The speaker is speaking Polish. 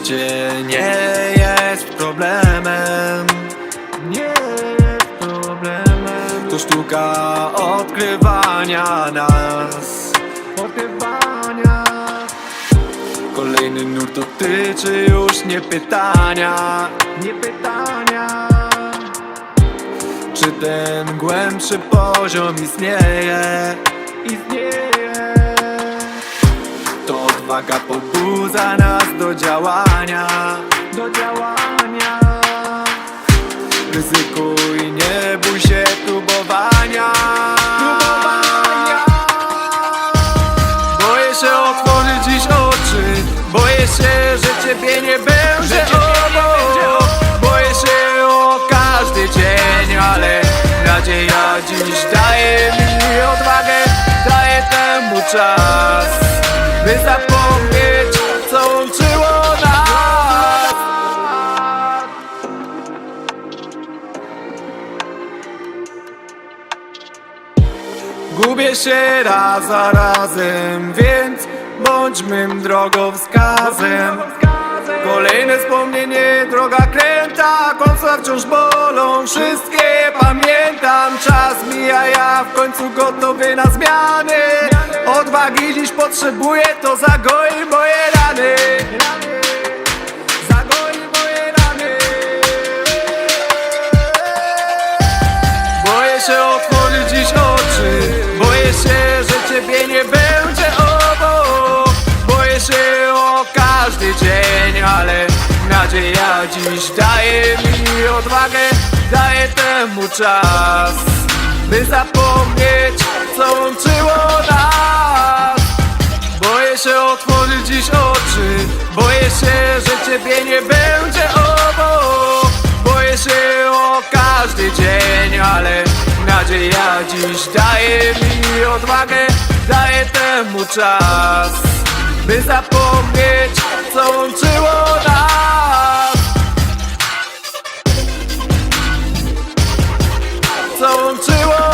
Życie nie jest problemem. Nie jest problemem. To sztuka odkrywania nas. Odkrywania. Kolejny nurt dotyczy już nie pytania. Nie pytania. Czy ten głębszy poziom istnieje? Istnieje odwaga pobudza nas do działania. Do działania. Ryzykuj, nie bój się próbowania. Próbowania. Boję się otworzyć dziś oczy. Boję się, że ciebie nie będzie obok. Boję się o każdy dzień, ale nadzieja dziś daje mi odwagę Daje temu czas, by zapomnieć Gubię się raz za razem, więc bądź mym drogowskazem. Kolejne wspomnienie, droga kręta, kłamstwa wciąż bolą. Wszystkie pamiętam, czas mija, ja w końcu gotowy na zmiany Odwagi dziś potrzebuję, to zagoi moje każdy dzień, ale nadzieja dziś daje mi odwagę Daje temu czas, by zapomnieć co łączyło nas. Boję się otworzyć dziś oczy Boję się, że ciebie nie będzie obok. Boję się o każdy dzień, ale nadzieja dziś daje mi odwagę Daje temu czas, by zapomnieć co łączyło nas. Co łączyło